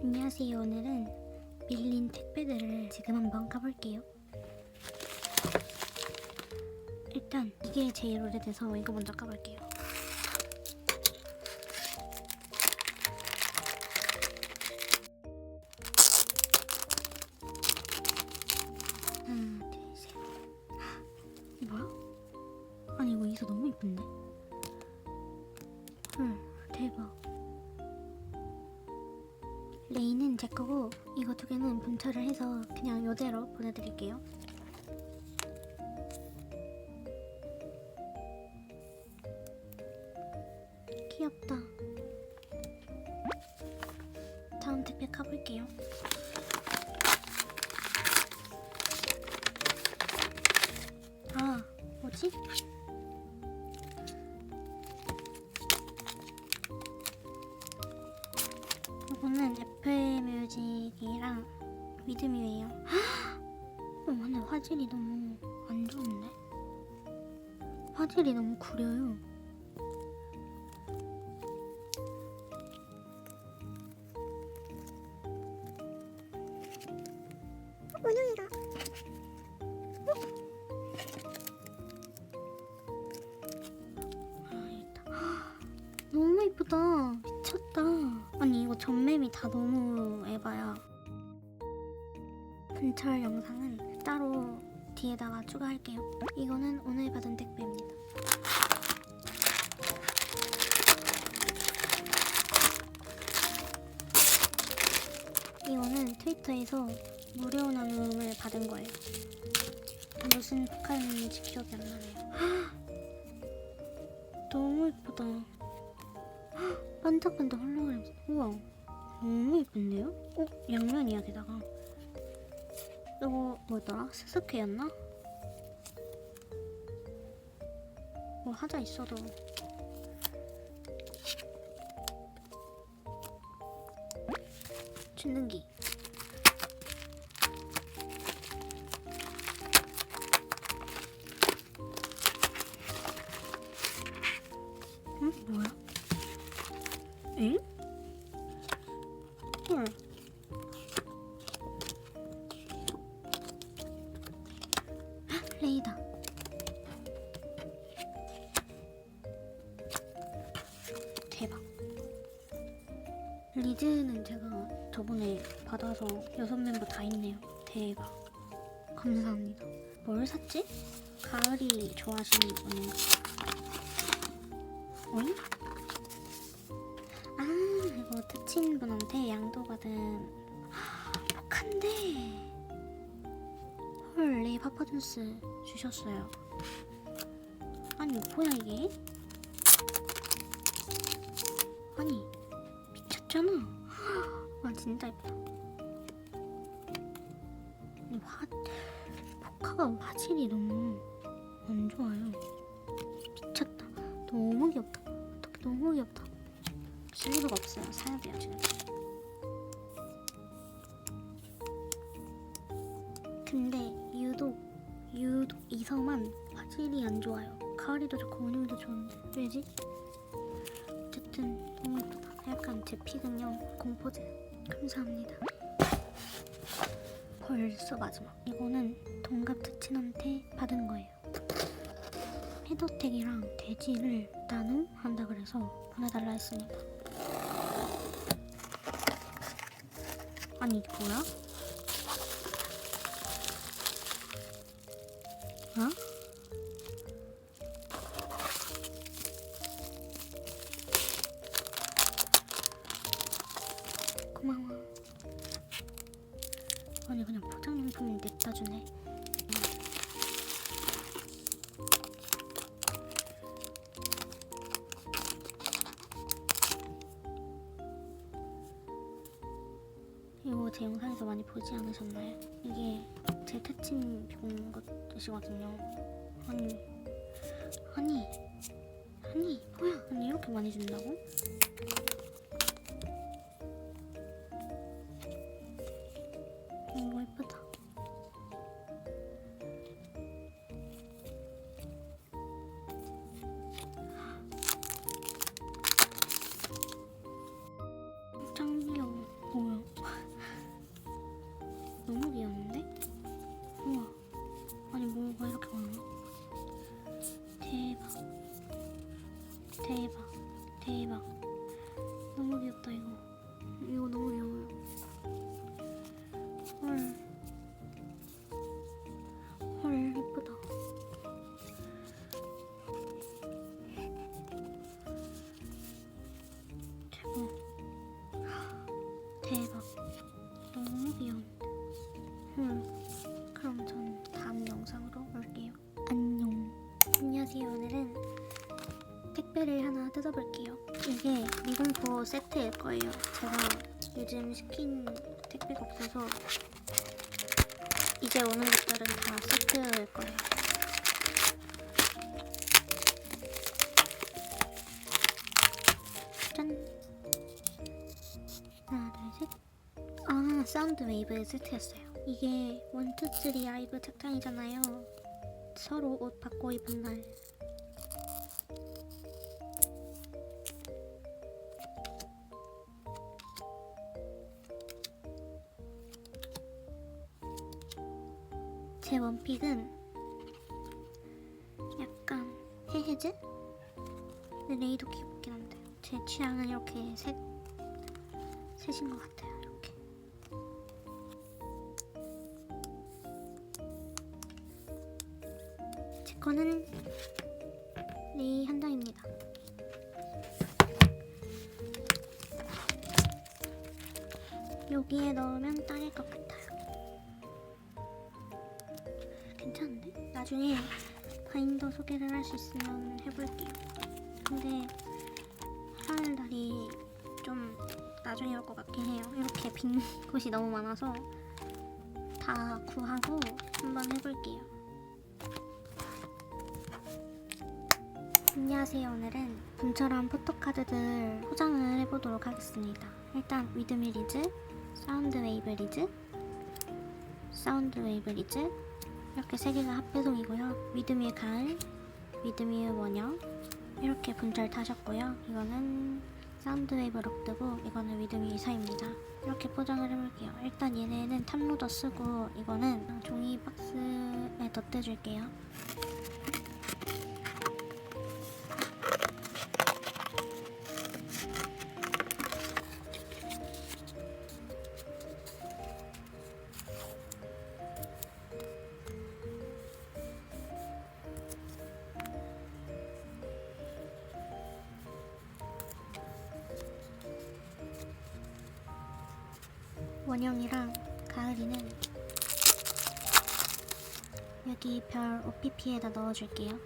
안녕하세요. 오늘은 밀린 택배들을 지금 한번 까볼게요. 일단 이게 제일 오래돼서 이거 먼저 까볼게요. 뭐야? 아니 이거 이서 너무 이쁜데? 헐, 대박. 레이는 제 거고 이거 두 개는 분철을 해서 그냥 요대로 보내드릴게요. 리듬이에요. 어, 근데 화질이 너무 안 좋은데? 화질이 너무 구려요. 있다. 너무 이쁘다. 미쳤다. 아니 이거 전맵이 다 너무 에바야. 분철 영상은 따로 뒤에다가 추가할게요. 이거는 오늘 받은 택배입니다. 이거는 트위터에서 무료 나눔을 받은 거예요. 무슨 포카였는지 기억이 안 나네요. 너무 예쁘다. 헉, 반짝반짝 홀로그램. 우와. 너무 예쁜데요? 어? 양면이야, 게다가. 이거 뭐더라? 스스케였나? 뭐 하자 있어도. 춘능기. 리즈는 제가 저번에 받아서 여섯 멤버 다 있네요. 대박. 감사합니다. 뭘 샀지? 가을이 좋아하시는 분인가? 어이? 아 이거 특친분한테 양도받은 복한데 헐 레이 파파준스 주셨어요 아니 뭐야 이게 아니 미쳤잖아 와 진짜 예쁘다 이 화 포카가 화질이 너무 안 좋아요 미쳤다 너무 귀엽다 어떻게 너무 귀엽다 쓸 수가 없어요. 사야 돼요, 지금. 근데 유독 유독 이서만 화질이 안 좋아요. 가을이도 좋고 오늘도 좋은데 왜지? 어쨌든. 약간 제 픽은요 공포제. 감사합니다. 벌써 마지막. 이거는 동갑 특친한테 받은 거예요. 헤더텍이랑 돼지를 나눔한다 그래서 보내달라 했습니다. 아니 이게 뭐야? 이거 제 영상에서 많이 보지 않으셨나요? 이게 제 특징 본 것이거든요. 아니, 아니, 아니, 뭐야? 아니 이렇게 많이 준다고? 뜯어볼게요. 이게 미공포 세트일 거예요. 제가 요즘 시킨 택배가 없어서 이제 오는 것들은 다 세트일 거예요. 짠. 하나, 둘, 셋. 아, 사운드 웨이브 세트였어요. 이게 원투 쓰리 아이브 착장이잖아요. 서로 옷 바꿔 입은 날. 제 원픽은 약간 헤헤즈? 근데 레이도 귀엽긴 한데 제 취향은 이렇게 색 셋인 것 같아요 이렇게. 제 거는 레이 한 장입니다. 여기에 넣으면 딱일 것 같아요 나중에 바인더 소개를 할 수 있으면 해볼게요 근데 할 날이 좀 나중에 올 것 같긴 해요. 이렇게 빈 곳이 너무 많아서 다 구하고 한번 해볼게요. 안녕하세요. 오늘은 분처럼 포토카드들 포장을 해보도록 하겠습니다. 일단 위드미 리즈, 사운드 웨이브 리즈, 사운드 웨이브 리즈 이렇게 세 개가 합배송이고요. 위드미의 가을, 위드미의 원형 이렇게 분절 타셨고요. 이거는 사운드웨이브 록드고 이거는 위드미 이사입니다. 이렇게 포장을 해볼게요. 일단 얘네는 탑로더 쓰고 이거는 종이 박스에 덧대줄게요. 원영이랑 가을이는 여기 별 OPP에다 넣어줄게요.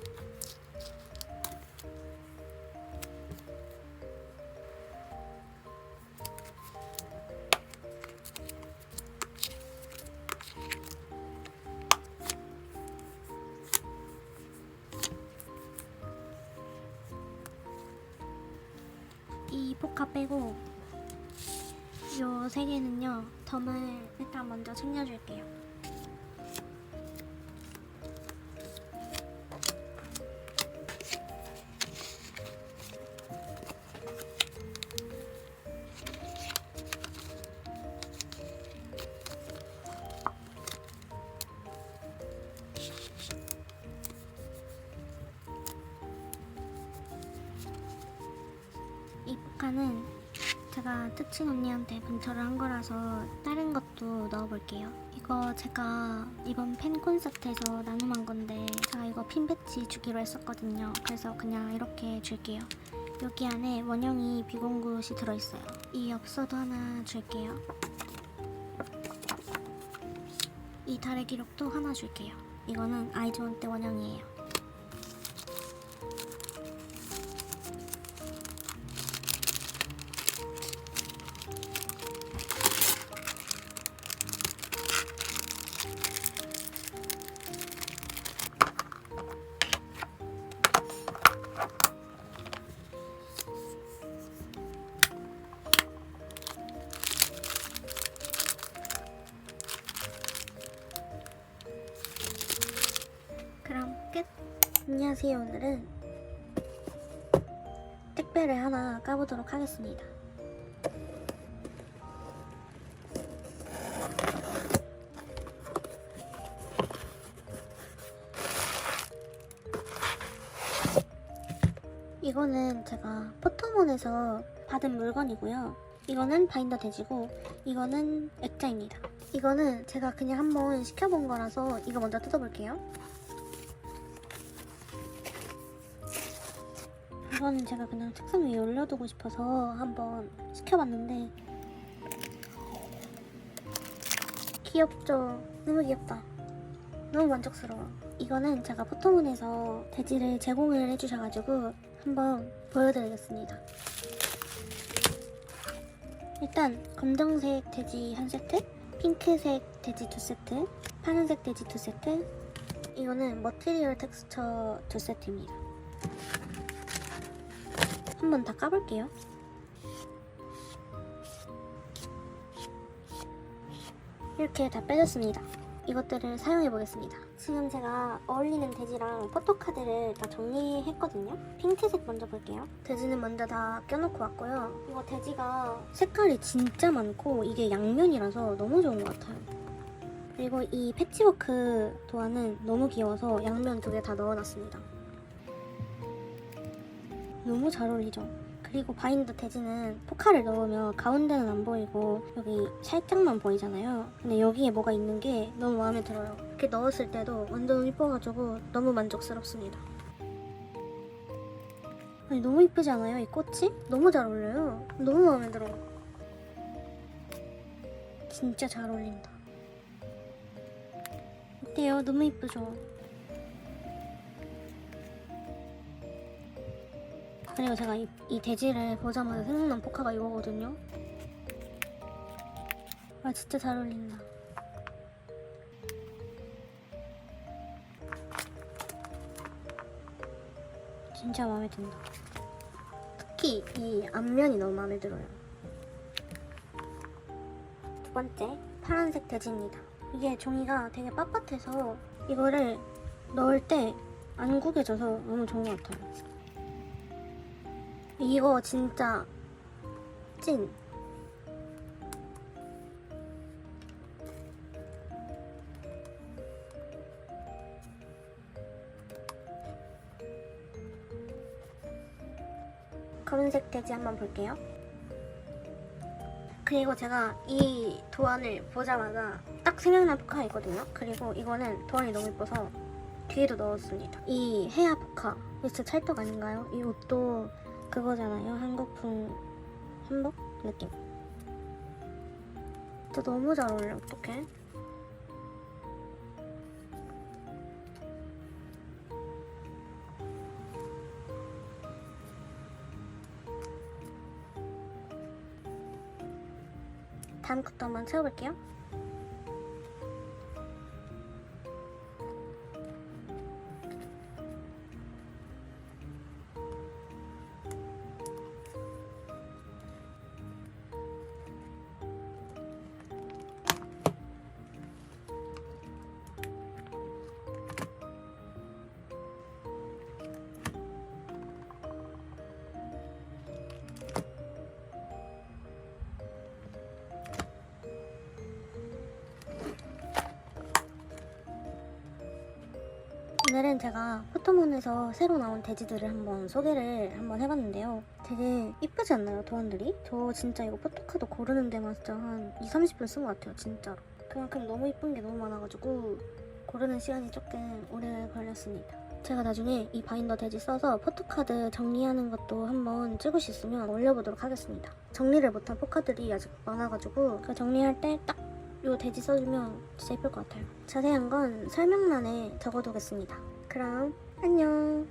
챙겨줄게요. 특친 언니한테 분처를 한 거라서 다른 것도 넣어볼게요. 이거 제가 이번 팬 콘서트에서 나눔한 건데 제가 이거 핀 배지 주기로 했었거든요. 그래서 그냥 이렇게 줄게요. 여기 안에 원형이 비공굿이 들어있어요. 이 엽서도 하나 줄게요. 이 달의 기록도 하나 줄게요. 이거는 아이즈원 때 원형이에요. 안녕하세요. 오늘은 택배를 하나 까보도록 하겠습니다. 이거는 제가 포토몬에서 받은 물건이고요. 이거는 바인더 돼지고 이거는 액자입니다. 이거는 제가 그냥 한번 시켜본 거라서 이거 먼저 뜯어볼게요. 이거는 제가 그냥 책상 위에 올려두고 싶어서 한번 시켜봤는데 귀엽죠? 너무 귀엽다. 너무 만족스러워. 이거는 제가 포토문에서 돼지를 제공을 해주셔가지고 한번 보여드리겠습니다. 일단 검정색 돼지 한 세트, 핑크색 돼지 두 세트, 파란색 돼지 두 세트. 이거는 머티리얼 텍스처 두 세트입니다. 한번 다 까볼게요. 이렇게 다 빼졌습니다. 이것들을 사용해 보겠습니다. 지금 제가 어울리는 돼지랑 포토카드를 다 정리했거든요. 핑크색 먼저 볼게요. 돼지는 먼저 다 껴놓고 왔고요. 이거 돼지가 색깔이 진짜 많고 이게 양면이라서 너무 좋은 것 같아요. 그리고 이 패치워크 도안은 너무 귀여워서 양면 두 개 다 넣어놨습니다. 너무 잘 어울리죠? 그리고 바인더 돼지는 포카를 넣으면 가운데는 안 보이고 여기 살짝만 보이잖아요. 근데 여기에 뭐가 있는 게 너무 마음에 들어요. 이렇게 넣었을 때도 완전 이뻐가지고 너무 만족스럽습니다. 아니 너무 이쁘지 않아요? 이 꽃이? 너무 잘 어울려요. 너무 마음에 들어. 진짜 잘 어울린다. 어때요? 너무 이쁘죠? 그리고 제가 이, 이 돼지를 보자마자 생각난 포카가 이거거든요. 아 진짜 잘 어울린다. 진짜 마음에 든다. 특히 이 앞면이 너무 마음에 들어요. 두 번째 파란색 돼지입니다. 이게 종이가 되게 빳빳해서 이거를 넣을 때 안 구겨져서 너무 좋은 것 같아요. 이거 진짜 찐. 검은색 돼지 한번 볼게요. 그리고 제가 이 도안을 보자마자 딱 생각난 포카가 있거든요. 그리고 이거는 도안이 너무 예뻐서 뒤에도 넣었습니다. 이 헤아 포카. 진짜 찰떡 아닌가요? 이 옷도 그거잖아요. 한국풍 한복 느낌. 진짜 너무 잘 어울려. 어떡해? 다음 것도 한번 채워볼게요. 오늘은 제가 포토몬에서 새로 나온 돼지들을 한번 소개를 한번 해봤는데요. 되게 이쁘지 않나요, 도안들이? 저 진짜 이거 포토카드 고르는 데만 진짜 한 2, 30분 쓴 것 같아요, 진짜로. 그만큼 너무 이쁜 게 너무 많아가지고 고르는 시간이 조금 오래 걸렸습니다. 제가 나중에 이 바인더 돼지 써서 포토카드 정리하는 것도 한번 찍을 수 있으면 올려보도록 하겠습니다. 정리를 못한 포카들이 아직 많아가지고 그 정리할 때딱 요 돼지 써주면 진짜 예쁠 것 같아요. 자세한 건 설명란에 적어두겠습니다. 그럼 안녕.